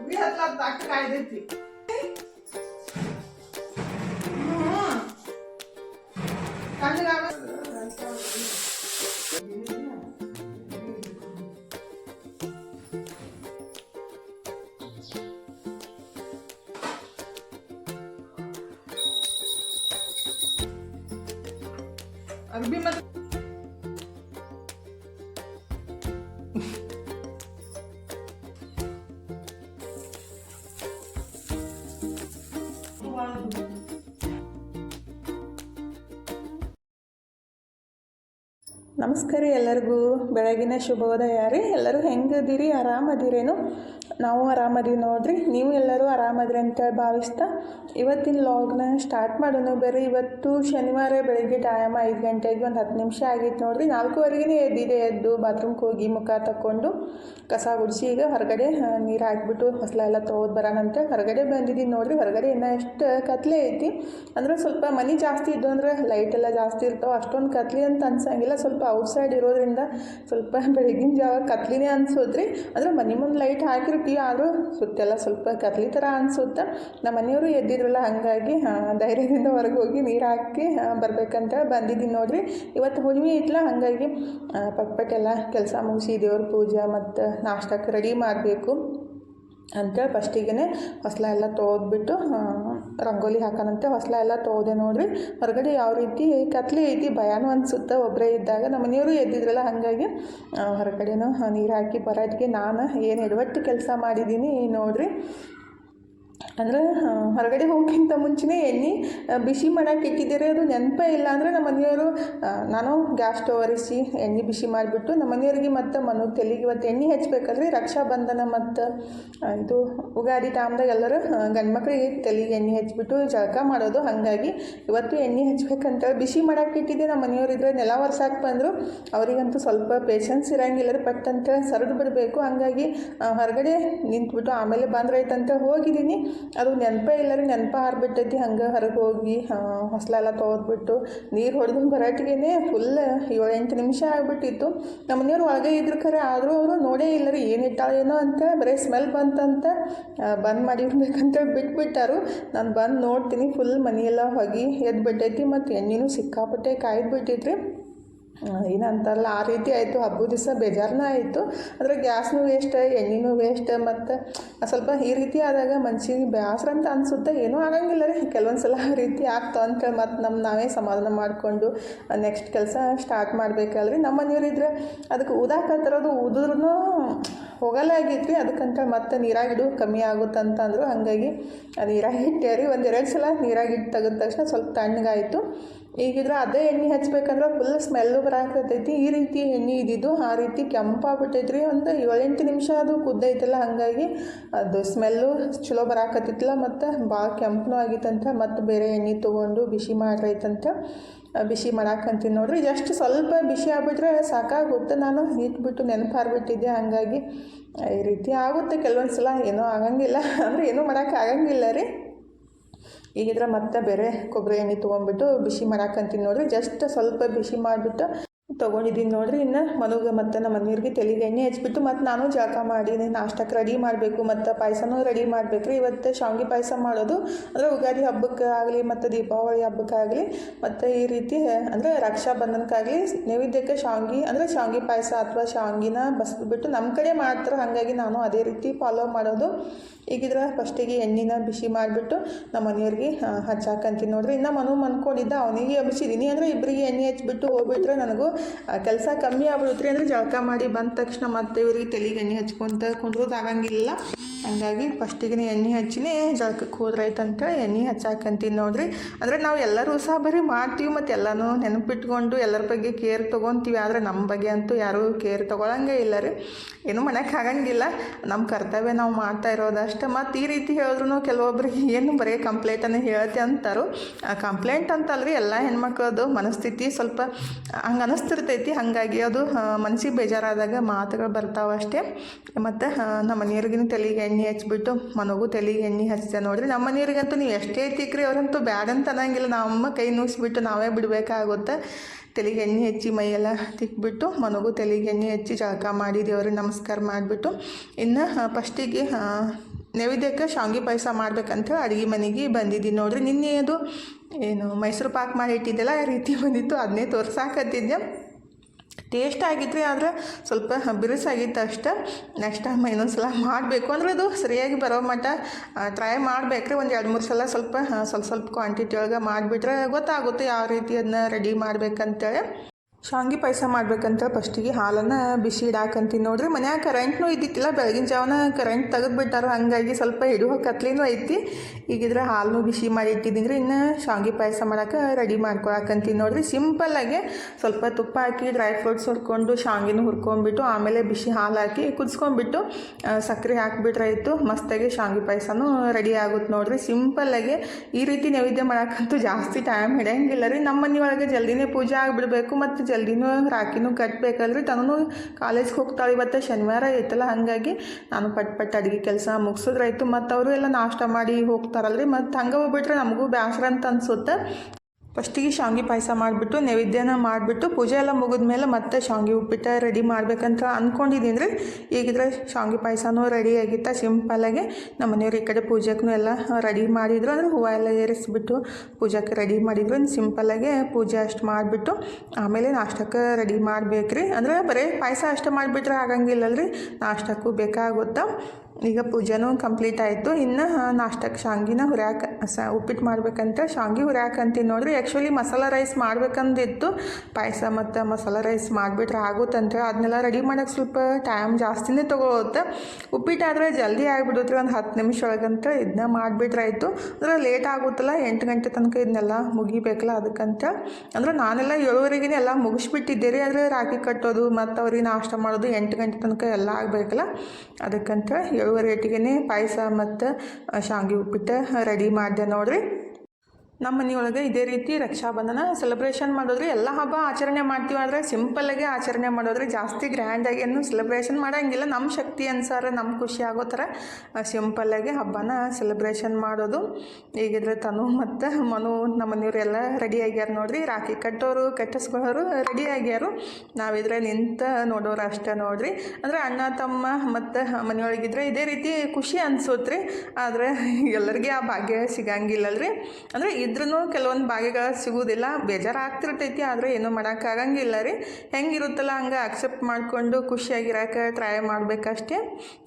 मी हातला ताकद काय देते? ನಮಸ್ಕಾರ ಎಲ್ಲರಿಗೂ. ಬೆಳಗಿನ ಶುಭೋದಯ ರೀ. ಎಲ್ಲರೂ ಹೆಂಗದಿರಿ ಆರಾಮದಿರೇನು? ನಾವು ಆರಾಮದೀವಿ ನೋಡ್ರಿ. ನೀವು ಎಲ್ಲರೂ ಆರಾಮದ್ರಿ ಅಂತೇಳಿ ಭಾವಿಸ್ತಾ ಇವತ್ತಿನ ಲಾಗ್ನ ಸ್ಟಾರ್ಟ್ ಮಾಡೋಣ. ಬೇರೆ ಇವತ್ತು ಶನಿವಾರ ಬೆಳಗ್ಗೆ ಟೈಮ್ ಐದು ಗಂಟೆಗೆ ಒಂದು ಹತ್ತು ನಿಮಿಷ ಆಗಿತ್ತು ನೋಡ್ರಿ. ನಾಲ್ಕೂವರೆಗೆ ಎದ್ದಿದೆ ಎದ್ದು ಬಾತ್ರೂಮ್ಗೆ ಹೋಗಿ ಮುಖ ತಕ್ಕೊಂಡು ಕಸ ಗುಡಿಸಿ ಈಗ ಹೊರಗಡೆ ನೀರು ಹಾಕ್ಬಿಟ್ಟು ಹೊಸಲ ಎಲ್ಲ ತೊಗೊದು ಬರೋಣಂತ ಹೊರಗಡೆ ಬಂದಿದ್ದೀನಿ ನೋಡ್ರಿ. ಹೊರಗಡೆ ಇನ್ನೂ ಎಷ್ಟು ಕತ್ಲೆ ಐತಿ. ಅಂದ್ರೆ ಸ್ವಲ್ಪ ಮನೆ ಜಾಸ್ತಿ ಇದ್ದು ಅಂದ್ರೆ ಲೈಟ್ ಎಲ್ಲ ಜಾಸ್ತಿ ಇರ್ತಾವೆ. ಅಷ್ಟೊಂದು ಕತ್ಲಿ ಅಂತ ಅನ್ಸಂಗಿಲ್ಲ. ಸ್ವಲ್ಪ ಔಟ್ಸೈಡ್ ಇರೋದ್ರಿಂದ ಸ್ವಲ್ಪ ಬೆಳಗಿನ ಜಾವ ಕತ್ಲಿನೇ ಅನ್ಸೋದ್ರಿ. ಅಂದ್ರೆ ಮನೆ ಮುಂದೆ ಲೈಟ್ ಹಾಕಿರ್ತೀವಿ ಆದರೂ ಸುತ್ತೆಲ್ಲ ಸ್ವಲ್ಪ ಕರ್ಲಿ ಥರ ಅನಿಸುತ್ತೆ? ನಮ್ಮ ಮನೆಯವರು ಎದ್ದಿದ್ರಲ್ಲ, ಹಾಗಾಗಿ ಧೈರ್ಯದಿಂದ ಹೊರಗೆ ಹೋಗಿ ನೀರು ಹಾಕಿ ಬರ್ಬೇಕಂತ ಬಂದಿದ್ದೀನಿ ನೋಡ್ರಿ. ಇವತ್ತು ಹುಣ್ಣಿಮೆ ಇತ್ತಲ್ಲ ಹಾಗಾಗಿ ಪಕ್ಕಪಕ್ಕೆಲ್ಲ ಕೆಲಸ ಮುಗಿಸಿ ದೇವ್ರ ಪೂಜೆ ಮತ್ತು ನಾಷ್ಟಕ್ಕೆ ರೆಡಿ ಮಾಡಬೇಕು ಅಂತೇಳಿ ಫಸ್ಟಿಗೆ ಹೊಸಲ ಎಲ್ಲ ತೊಗೊದ್ಬಿಟ್ಟು ರಂಗೋಲಿ ಹಾಕೋಣಂತೆ ಹೊಸಲ ಎಲ್ಲ ತೋದೆ ನೋಡ್ರಿ. ಹೊರಗಡೆ ಯಾವ ರೀತಿ ಕತ್ಲೆ ಐತಿ, ಭಯಾನು ಅನ್ಸುತ್ತೆ. ಒಬ್ಬರೇ ಇದ್ದಾಗ ನಮ್ಮ ಮನೆಯವರು ಎದ್ದಿದ್ರಲ್ಲ, ಹಾಗಾಗಿ ಹೊರಗಡೆನೂ ನೀರು ಹಾಕಿ ಬರೋದಕ್ಕೆ ನಾನು ಏನು ಎಡವಟ್ಟು ಕೆಲಸ ಮಾಡಿದ್ದೀನಿ ನೋಡ್ರಿ. ಅಂದ್ರೆ ಹೊರಗಡೆ ಹೋಗೋಕ್ಕಿಂತ ಮುಂಚೆನೇ ಎಣ್ಣೆ ಬಿಸಿ ಮಾಡಕ್ಕೆ ಇಟ್ಟಿದ್ದೀರಿ ಅದು ನೆನಪೇ ಇಲ್ಲ ಅಂದರೆ ನಮ್ಮ ಮನೆಯವರು ನಾನು ಗ್ಯಾಸ್ ಸ್ಟೋವ್ ಒರೆಸಿ ಎಣ್ಣೆ ಬಿಸಿ ಮಾಡಿಬಿಟ್ಟು ನಮ್ಮ ಮನೆಯವ್ರಿಗೆ ಮತ್ತು ಮನು ತೆಲಿಗೆ ಇವತ್ತು ಎಣ್ಣೆ ಹಚ್ಬೇಕಲ್ರಿ ರಕ್ಷಾಬಂಧನ ಮತ್ತು ಆ, ಇದು ಉಗಾದಿ ಟೈಮ್ದಾಗ ಎಲ್ಲರೂ ಗಂಡು ಮಕ್ಳಿಗೆ ತೆಲಿಗೆ ಎಣ್ಣೆ ಹಚ್ಬಿಟ್ಟು ಜಳಕ ಮಾಡೋದು ಹಾಗಾಗಿ ಇವತ್ತು ಎಣ್ಣೆ ಹಚ್ಬೇಕಂತ ಬಿಸಿ ಮಾಡಕ್ಕೆ ಇಟ್ಟಿದ್ದೆ ನಮ್ಮ ಮನೆಯವ್ರು ಇದ್ರೆ ನೆಲ ಒರ್ಸಾಕ್ ಬಂದರು ಅವರಿಗಂತೂ ಸ್ವಲ್ಪ ಪೇಷನ್ಸ್ ಇರೋಂಗಿಲ್ಲ ರೀ ಪಟ್ ಅಂತ ಸರಿದು ಬಿಡಬೇಕು ಹಾಗಾಗಿ ಹೊರಗಡೆ ನಿಂತ್ಬಿಟ್ಟು ಆಮೇಲೆ ಬಂದ್ರೈತಂತ ಹೋಗಿದ್ದೀನಿ. ಅದು ನೆನಪೇ ಇಲ್ಲ ರೀ ನೆನಪ ಹಾರ್ಬಿಟ್ಟೈತಿ. ಹಂಗೆ ಹೊರಗೆ ಹೋಗಿ ಹೊಸಲೆಲ್ಲ ತೊಗೊದ್ಬಿಟ್ಟು ನೀರು ಹೊಡೆದು ಬರೋಟಿಗೆ ಫುಲ್ ಏಳು ಎಂಟು ನಿಮಿಷ ಆಗಿಬಿಟ್ಟಿತ್ತು. ನಮ್ಮ ಮನೆಯವ್ರು ಒಳಗೆ ಇದ್ರು ಖರೆ, ಆದರೂ ಅವರು ನೋಡೇ ಇಲ್ಲ ರೀ ಏನು ಇಟ್ಟಾಳೇನೋ ಅಂತ, ಬರೀ ಸ್ಮೆಲ್ ಬಂತಂತ ಬಂದ್ ಮಾಡಿರ್ಬೇಕಂತ ಬಿಟ್ಬಿಟ್ಟಾರು. ನಾನು ಬಂದು ನೋಡ್ತೀನಿ ಫುಲ್ ಮನೆಯೆಲ್ಲ ಹೊಗೆ ಎದ್ದು ಬಿಟ್ಟೈತಿ ಮತ್ತು ಎಣ್ಣೆನೂ ಸಿಕ್ಕಾಪಟ್ಟೆ ಕಾಯ್ದು ಬಿಟ್ಟಿದ್ರಿ ಏನಂತಾರಲ್ಲ ಆ ರೀತಿ ಆಯಿತು, ಹಬ್ಬದ ದಿವಸ ಬೇಜಾರನ್ನ ಆಯಿತು. ಆದರೆ ಗ್ಯಾಸ್ನೂ ವೇಸ್ಟ್ ಎಣ್ಣೆನೂ ವೇಸ್ಟ್ ಮತ್ತು ಸ್ವಲ್ಪ ಈ ರೀತಿ ಆದಾಗ ಮನ್ಸಿಗೆ ಬೇಸರ ಅಂತ ಅನಿಸುತ್ತೆ, ಏನೂ ಆಗಂಗಿಲ್ಲ ರೀ. ಕೆಲವೊಂದು ಸಲ ಆ ರೀತಿ ಆಗ್ತಾವ ಅಂತೇಳಿ ಮತ್ತು ನಮ್ಮ ನಾವೇ ಸಮಾಧಾನ ಮಾಡಿಕೊಂಡು ನೆಕ್ಸ್ಟ್ ಕೆಲಸ ಸ್ಟಾರ್ಟ್ ಮಾಡಬೇಕಲ್ರಿ. ನಮ್ಮ ಮನೆಯವ್ರಿದ್ರೆ ಅದಕ್ಕೆ ಊದಾಕತ್ತಿರೋದು ಊದಿದ್ರೂ ಹೋಗಲ್ಲ ಆಗೈತ್ರಿ. ಅದಕ್ಕಂತ ಮತ್ತೆ ನೀರಾಗಿಡು ಕಮ್ಮಿ ಆಗುತ್ತೆ ಅಂದರು ಹಾಗಾಗಿ ನೀರಾಗಿ ಇಟ್ಟೆ ರೀ ಒಂದೆರಡು ಸಲ ನೀರಾಗಿಟ್ಟು ತೆಗೆದ ತಕ್ಷಣ ಸ್ವಲ್ಪ ತಣ್ಣಗಾಯಿತು. ಈಗಿದ್ರೆ ಅದೇ ಎಣ್ಣೆ ಹಚ್ಬೇಕಂದ್ರೆ ಫುಲ್ ಸ್ಮೆಲ್ಲು ಬರಾಕತೈತಿ ಈ ರೀತಿ ಎಣ್ಣೆ ಇದ್ದಿದ್ದು, ಆ ರೀತಿ ಕೆಂಪಾಗ್ಬಿಟ್ಟೈತಿ ರೀ ಒಂದು ಏಳೆಂಟು ನಿಮಿಷ ಅದು ಕುದ್ದೈತಲ್ಲ, ಹಾಗಾಗಿ ಅದು ಸ್ಮೆಲ್ಲು ಚಲೋ ಬರಾಕತ್ತಿತ್ತಲ್ಲ, ಮತ್ತು ಭಾಳ ಕೆಂಪನೂ ಆಗಿತ್ತಂತ, ಮತ್ತು ಬೇರೆ ಎಣ್ಣೆ ತೊಗೊಂಡು ಬಿಸಿ ಮಾಡ್ರೈತಂತ ಬಿಸಿ ಮಾಡಾಕಂತೀನಿ ನೋಡ್ರಿ. ಜಸ್ಟ್ ಸ್ವಲ್ಪ ಬಿಸಿ ಆಗ್ಬಿಟ್ರೆ ಸಾಕಾಗುತ್ತೆ ನಾನು ಇಟ್ಬಿಟ್ಟು ನೆನಪಾರ್ಬಿಟ್ಟಿದ್ದೆ ಹಂಗಾಗಿ ಈ ರೀತಿ ಆಗುತ್ತೆ. ಕೆಲವೊಂದು ಸಲ ಏನೂ ಆಗಂಗಿಲ್ಲ. ಅಂದರೆ ಏನೂ ಮಾಡೋಕೆ ಆಗಂಗಿಲ್ಲ ರೀ. ಈಗಿದ್ರೆ ಮತ್ತೆ ಬೇರೆ ಕೊಬ್ಬರಿ ಎಣ್ಣೆ ತೊಗೊಂಡ್ಬಿಟ್ಟು ಬಿಸಿ ಮಾಡಾಕಂತೀನಿ ನೋಡಿರಿ. ಜಸ್ಟ್ ಸ್ವಲ್ಪ ಬಿಸಿ ಮಾಡಿಬಿಟ್ಟು ತೊಗೊಂಡಿದ್ದೀನಿ ನೋಡ್ರಿ ಇನ್ನು. ಮನುಗೆ ಮತ್ತು ನಮ್ಮ ಮನೆಯವ್ರಿಗೆ ತೆಲಿಗೆ ಎಣ್ಣೆ ಹಚ್ಬಿಟ್ಟು ಮತ್ತು ನಾನು ಜಳಕ ಮಾಡಿ ನಾಷ್ಟಕ್ಕೆ ರೆಡಿ ಮಾಡಬೇಕು ಮತ್ತು ಪಾಯಸನೂ ರೆಡಿ ಮಾಡ್ಬೇಕು ರೀ ಇವತ್ತು ಶಾವಿಗೆ ಪಾಯಸ ಮಾಡೋದು. ಅಂದರೆ ಯುಗಾದಿ ಹಬ್ಬಕ್ಕೆ ಆಗಲಿ ಮತ್ತು ದೀಪಾವಳಿ ಹಬ್ಬಕ್ಕಾಗಲಿ ಮತ್ತು ಈ ರೀತಿ ಅಂದರೆ ರಕ್ಷಾಬಂಧನಕ್ಕಾಗಲಿ ನೈವೇದ್ಯಕ್ಕೆ ಶಾವಿಗೆ, ಅಂದರೆ ಶಾವಿಗೆ ಪಾಯಸ ಅಥವಾ ಶಾವಿಗೆನ ಬಸ್ಬಿಟ್ಟು ನಮ್ಮ ಕಡೆ ಮಾಡ್ತಾರೆ. ಹಾಗಾಗಿ ನಾನು ಅದೇ ರೀತಿ ಫಾಲೋ ಮಾಡೋದು. ಈಗಿದ್ರೆ ಫಸ್ಟಿಗೆ ಎಣ್ಣೆನ ಬಿಸಿ ಮಾಡಿಬಿಟ್ಟು ನಮ್ಮ ಮನೆಯವ್ರಿಗೆ ಹಚ್ಚಾಕಂತೀನಿ ನೋಡ್ರಿ. ಇನ್ನು ಮನು ಮನ್ಕೊಂಡಿದ್ದ ಅವನಿಗೆ ಹಬ್ಬಿಸಿದ್ದೀನಿ ಅಂದರೆ ಇಬ್ಬರಿಗೆ ಎಣ್ಣೆ ಹಚ್ಬಿಟ್ಟು ಹೋಗ್ಬಿಟ್ರೆ ನನಗೂ ಕೆಲಸ ಕಮ್ಮಿ ಆಗ್ಬಿಡುತ್ತೆ ಅಂದರೆ ಜಳಕ ಮಾಡಿ ಬಂದ ತಕ್ಷಣ ಮತ್ತೆ ಇವ್ರಿಗೆ ತಲೆಗೆ ಎಣ್ಣೆ ಹಚ್ಕೊಂತ ಕುಂದ್ರೋದು ಆಗಂಗಿಲ್ಲ. ಹಂಗಾಗಿ ಫಸ್ಟಿಗೆ ಎಣ್ಣೆ ಹಚ್ಚಿನೇ ಜಳಕಕ್ಕೆ ಹೋದ್ರಾಯ್ತಂತ ಎಣ್ಣೆ ಹಚ್ಚಾಕಂತೀನಿ ನೋಡ್ರಿ. ಅಂದರೆ ನಾವು ಎಲ್ಲರೂ ಸಹ ಬರೀ ಮಾಡ್ತೀವಿ ಮತ್ತು ಎಲ್ಲನೂ ನೆನಪಿಟ್ಕೊಂಡು ಎಲ್ಲರ ಬಗ್ಗೆ ಕೇರ್ ತೊಗೊತೀವಿ. ಆದರೆ ನಮ್ಮ ಬಗ್ಗೆ ಅಂತೂ ಯಾರೂ ಕೇರ್ ತೊಗೊಳಂಗೆ ಇಲ್ಲ ರೀ. ಏನು ಮಾಡೋಕ್ಕೆ ಆಗಂಗಿಲ್ಲ. ನಮ್ಮ ಕರ್ತವ್ಯ ನಾವು ಮಾಡ್ತಾ ಇರೋದಷ್ಟೇ ಮತ್ತು ಈ ರೀತಿ ಹೇಳಿದ್ರು ಕೆಲವೊಬ್ರಿಗೆ ಏನು ಬರೀ ಕಂಪ್ಲೇಂಟನ್ನು ಹೇಳ್ತೆ ಅಂತಾರೋ. ಕಂಪ್ಲೇಂಟ್ ಅಂತಲ್ರಿ ಎಲ್ಲ ಹೆಣ್ಮಕ್ಳದು ಮನಸ್ಥಿತಿ ಸ್ವಲ್ಪ ಹಂಗೆ ಅನಿಸ್ತಿರ್ತೈತಿ ಹಾಗಾಗಿ ಅದು ಮನಸ್ಸಿಗೆ ಬೇಜಾರಾದಾಗ ಮಾತುಗಳು ಬರ್ತಾವೆ ಅಷ್ಟೇ. ಮತ್ತು ನಮ್ಮ ಮನೆಯವ್ರಿಗಿನ ತಲೆಗೆ ಎಣ್ಣೆ ಹಚ್ಬಿಟ್ಟು, ಮನಗೂ ತಲೆಗೆ ಎಣ್ಣೆ ಹಚ್ಚ ನೋಡ್ರಿ. ನಮ್ಮ ಮನೆಯವ್ರಿಗಂತೂ ನೀವು ಎಷ್ಟೇ ತಿಕ್ರಿ, ಅವ್ರಂತೂ ಬ್ಯಾಡ್ ಅಂತ ಅನ್ನಂಗಿಲ್ಲ. ನಮ್ಮ ಕೈ ನುಸ್ಬಿಟ್ಟು ನಾವೇ ಬಿಡಬೇಕಾಗುತ್ತೆ. ತಲೆಗೆ ಎಣ್ಣೆ ಹಚ್ಚಿ ಮೈಯೆಲ್ಲ ತಿಕ್ಬಿಟ್ಟು, ಮನಗೂ ತಲೆಗೆ ಎಣ್ಣೆ ಹಚ್ಚಿ ಜಳಕ ಮಾಡಿ ದೇವ್ರಿಗೆ ನಮಸ್ಕಾರ ಮಾಡಿಬಿಟ್ಟು, ಇನ್ನು ಫಸ್ಟಿಗೆ ನೈವೇದ್ಯಕ್ಕೆ ಶಾವಿಗೆ ಪಾಯಸ ಮಾಡ್ಬೇಕಂತ ಅಡುಗೆ ಮನೆಗೆ ಬಂದಿದ್ದೀನಿ ನೋಡ್ರಿ. ನಿನ್ನೆ ಅದು ಏನು ಮೈಸೂರು ಪಾಕ್ ಮಾಡಿ ಇಟ್ಟಿದ್ದೆಲ್ಲ ಆ ರೀತಿ ಬಂದಿತ್ತು. ಅದನ್ನೇ ತೋರ್ಸಾಕತ್ತಿದ್ದೆ. ಟೇಸ್ಟ್ ಆಗಿತ್ತು ಆದರೆ ಸ್ವಲ್ಪ ಬಿರುಸಾಗಿತ್ತು ಅಷ್ಟೆ. ನೆಕ್ಸ್ಟ್ ಟೈಮ್ ಇನ್ನೊಂದು ಸಲ ಮಾಡಬೇಕು. ಅಂದ್ರೆ ಅದು ಸರಿಯಾಗಿ ಬರೋ ಮಟ್ಟ ಟ್ರೈ ಮಾಡಬೇಕ್ರಿ. ಒಂದು ಎರಡು ಮೂರು ಸಲ ಸ್ವಲ್ಪ ಸ್ವಲ್ಪ ಸ್ವಲ್ಪ ಕ್ವಾಂಟಿಟಿ ಒಳಗೆ ಮಾಡಿಬಿಟ್ರೆ ಗೊತ್ತಾಗುತ್ತೆ ಯಾವ ರೀತಿ ಅದನ್ನ ರೆಡಿ ಮಾಡ್ಬೇಕಂತೇಳಿ. ಶಾವಿಗೆ ಪಾಯಸ ಮಾಡ್ಬೇಕಂತ ಫಸ್ಟಿಗೆ ಹಾಲನ್ನು ಬಿಸಿ ಇಡಾಕಂತೀನಿ ನೋಡ್ರಿ. ಮನ್ಯಾಗ ಕರೆಂಟ್ನೂ ಇದ್ದಿತ್ತಿಲ್ಲ, ಬೆಳಗಿನ ಜಾವನ ಕರೆಂಟ್ ತೆಗೆದ್ಬಿಟ್ಟಾರ ಹಾಗಾಗಿ ಸ್ವಲ್ಪ ಹಿಡುವ ಕತ್ಲಿನೂ ಐತಿ. ಈಗಿದ್ರೆ ಹಾಲನ್ನು ಬಿಸಿ ಮಾಡಿ ಇಟ್ಟಿದ್ದೀನಿ ರೀ ಇನ್ನು ಶಾವಿಗೆ ಪಾಯಸ ಮಾಡೋಕೆ ರೆಡಿ ಮಾಡ್ಕೊಳಕಂತೀನಿ ನೋಡ್ರಿ. ಸಿಂಪಲ್ಲಾಗೆ ಸ್ವಲ್ಪ ತುಪ್ಪ ಹಾಕಿ ಡ್ರೈ ಫ್ರೂಟ್ಸ್ ಹುರ್ಕೊಂಡು ಶಾವಿಗೆನೂ ಹುರ್ಕೊಂಡ್ಬಿಟ್ಟು, ಆಮೇಲೆ ಬಿಸಿ ಹಾಲು ಹಾಕಿ ಕುದಿಸ್ಕೊಂಡ್ಬಿಟ್ಟು ಸಕ್ಕರೆ ಹಾಕಿಬಿಟ್ರೆ ಆಯಿತು. ಮಸ್ತಾಗಿ ಶಾವಿಗೆ ಪಾಯಸನೂ ರೆಡಿ ಆಗುತ್ತೆ ನೋಡ್ರಿ. ಸಿಂಪಲ್ಲಾಗೆ ಈ ರೀತಿ ನೈವೇದ್ಯ ಮಾಡೋಕ್ಕಂತೂ ಜಾಸ್ತಿ ಟೈಮ್ ಹಿಡಿಯಂಗಿಲ್ಲ ರೀ. ನಮ್ಮ ಮನೆಯೊಳಗೆ ಜಲ್ದಿನೇ ಪೂಜೆ ಆಗಿಬಿಡ್ಬೇಕು. ಮತ್ತು ಜಲ್ದಿನೂ ರಾಕಿನೂ ಕಟ್ಟಬೇಕಲ್ರಿ ತನೂ ಕಾಲೇಜ್ಗೆ ಹೋಗ್ತಾಳೆ. ಇವತ್ತು ಶನಿವಾರ ಐತಲ್ಲ, ಹಾಗಾಗಿ ನಾನು ಪಟ್ ಪಟ್ ಅಡುಗೆ ಕೆಲಸ ಮುಗಿಸಿದ್ರಾಯ್ತು. ಮತ್ತು ಅವರು ಎಲ್ಲ ನಾಷ್ಟ ಮಾಡಿ ಹೋಗ್ತಾರಲ್ರಿ. ಮತ್ತು ಹಂಗೆ ಹೋಗ್ಬಿಟ್ರೆ ನಮಗೂ ಬೇಸರ ಅಂತ ಅನ್ಸುತ್ತೆ. ಫಸ್ಟಿಗೆ ಶಾವಿಗೆ ಪಾಯಸ ಮಾಡಿಬಿಟ್ಟು, ನೈವೇದ್ಯನ ಮಾಡಿಬಿಟ್ಟು, ಪೂಜೆ ಎಲ್ಲ ಮುಗಿದ್ಮೇಲೆ ಮತ್ತೆ ಶಾವಿಗೆ ಉಪ್ಪಿಟ್ಟು ರೆಡಿ ಮಾಡಬೇಕಂತ ಅಂದ್ಕೊಂಡಿದ್ದೀನಿ ರೀ ಈಗಿದ್ರೆ ಶಾವಿಗೆ ಪಾಯಸನೂ ರೆಡಿ ಆಗಿತ್ತ ಸಿಂಪಲ್ಲಾಗಿ ನಮ್ಮ ಮನೆಯವ್ರು ಈ ಕಡೆ ಪೂಜೆಗೂ ಎಲ್ಲ ರೆಡಿ ಮಾಡಿದ್ರು. ಅಂದರೆ ಹೂವು ಎಲ್ಲ ಏರಿಸ್ಬಿಟ್ಟು ಪೂಜೆಗೆ ರೆಡಿ ಮಾಡಿದ್ರು. ಸಿಂಪಲ್ಲಾಗಿ ಪೂಜೆ ಅಷ್ಟು ಮಾಡಿಬಿಟ್ಟು, ಆಮೇಲೆ ನಾಷ್ಟಕ್ಕೆ ರೆಡಿ ಮಾಡಬೇಕ್ರಿ. ಅಂದರೆ ಬರೀ ಪಾಯಸ ಅಷ್ಟು ಮಾಡಿಬಿಟ್ರೆ ಆಗಂಗಿಲ್ಲಲ್ರಿ. ನಾಷ್ಟಕ್ಕೂ ಬೇಕಾಗುತ್ತಾ? ಈಗ ಪೂಜೆನೂ ಕಂಪ್ಲೀಟ್ ಆಯಿತು. ಇನ್ನು ನಾಷ್ಟಕ್ಕೆ ಶಾಂಗಿನ ಹುರ್ಯಾಕ, ಸ ಉಪ್ಪಿಟ್ಟು ಮಾಡ್ಬೇಕಂತ ಶಾಂಗಿ ಹುರ್ಯಾಕಂತೀನಿ ನೋಡ್ರಿ. ಆ್ಯಕ್ಚುಲಿ ಮಸಾಲ ರೈಸ್ ಮಾಡ್ಬೇಕಂದಿತ್ತು. ಪಾಯಸ ಮತ್ತು ಮಸಾಲ ರೈಸ್ ಮಾಡಿಬಿಟ್ರೆ ಆಗುತ್ತಂತ ಅದನ್ನೆಲ್ಲ ರೆಡಿ ಮಾಡೋಕ್ಕೆ ಸ್ವಲ್ಪ ಟೈಮ್ ಜಾಸ್ತಿನೇ ತೊಗೊಳುತ್ತೆ. ಉಪ್ಪಿಟ್ಟಾದರೆ ಜಲ್ದಿ ಆಗಿಬಿಡುತ್ತೆ ಒಂದು ಹತ್ತು ನಿಮಿಷ ಒಳಗಂತ ಇದನ್ನ ಮಾಡಿಬಿಟ್ರೆ ಆಯಿತು ಅಂದರೆ ಲೇಟ್ ಆಗುತ್ತಲ್ಲ, ಎಂಟು ಗಂಟೆ ತನಕ ಇದನ್ನೆಲ್ಲ ಮುಗಿಬೇಕಲ್ಲ ಅದಕ್ಕಂತ. ಅಂದ್ರೆ ನಾನೆಲ್ಲ ಏಳುವರೆಗೆ ಎಲ್ಲ ಮುಗಿಸ್ಬಿಟ್ಟಿದ್ದೆ ರೀ. ಆದರೆ ರಾಖಿ ಕಟ್ಟೋದು ಮತ್ತು ಅವ್ರಿಗೆ ನಾಷ್ಟ ಮಾಡೋದು ಎಂಟು ಗಂಟೆ ತನಕ ಎಲ್ಲ ಆಗಬೇಕಲ್ಲ ಅದಕ್ಕಂತ ಏಟಿಗೆ ಪಾಯಸ ಮತ್ತು ಶಾಂಗಿ ಉಪ್ಪಿಟ್ಟು ರೆಡಿ ಮಾಡಿದೆ ನೋಡ್ರಿ. ನಮ್ಮ ಮನೆಯೊಳಗೆ ಇದೇ ರೀತಿ ರಕ್ಷಾಬಂಧನ ಸೆಲೆಬ್ರೇಷನ್ ಮಾಡೋದ್ರೆ. ಎಲ್ಲ ಹಬ್ಬ ಆಚರಣೆ ಮಾಡ್ತೀವಿ ಆದರೆ ಸಿಂಪಲ್ಲಾಗಿ ಆಚರಣೆ ಮಾಡೋದ್ರೆ ಜಾಸ್ತಿ ಗ್ರ್ಯಾಂಡಾಗಿ ಏನು ಸೆಲೆಬ್ರೇಷನ್ ಮಾಡೋಂಗಿಲ್ಲ. ನಮ್ಮ ಶಕ್ತಿ ಅನ್ಸಾರ ನಮ್ಮ ಖುಷಿ ಆಗೋ ಥರ ಸಿಂಪಲ್ಲಾಗಿ ಹಬ್ಬನ ಸೆಲೆಬ್ರೇಷನ್ ಮಾಡೋದು. ಈಗಿದ್ರೆ ತನು ಮತ್ತು ಮನು, ನಮ್ಮ ಮನೆಯವರೆಲ್ಲ ರೆಡಿ ಆಗ್ಯಾರ ನೋಡ್ರಿ. ರಾಖಿ ಕಟ್ಟೋರು, ಕಟ್ಟಿಸ್ಕೊಳ್ಳೋರು ರೆಡಿ ಆಗ್ಯಾರು. ನಾವಿದ್ರೆ ನಿಂತ ನೋಡೋರು ಅಷ್ಟೇ ನೋಡ್ರಿ. ಅಂದರೆ ಅಣ್ಣ, ತಮ್ಮ ಮತ್ತು ಮನೆಯೊಳಗಿದ್ರೆ ಇದೇ ರೀತಿ ಖುಷಿ ಅನ್ಸುತ್ತೆ ಆದರೆ ಎಲ್ಲರಿಗೆ ಆ ಭಾಗ್ಯ ಸಿಗಂಗಿಲ್ಲಲ್ರಿ. ಅಂದರೆ ಇದ್ರೂ ಕೆಲವೊಂದು ಭಾಗ್ಯಗಳು ಸಿಗೋದಿಲ್ಲ ಬೇಜಾರು ಆಗ್ತಿರ್ತೈತಿ ಆದರೆ ಏನೂ ಮಾಡೋಕ್ಕಾಗಂಗಿಲ್ಲ ರೀ. ಹೆಂಗಿರುತ್ತಲ್ಲ ಹಂಗೆ ಅಕ್ಸೆಪ್ಟ್ ಮಾಡಿಕೊಂಡು ಖುಷಿಯಾಗಿರೋಕೆ ಟ್ರೈ ಮಾಡಬೇಕಷ್ಟೇ.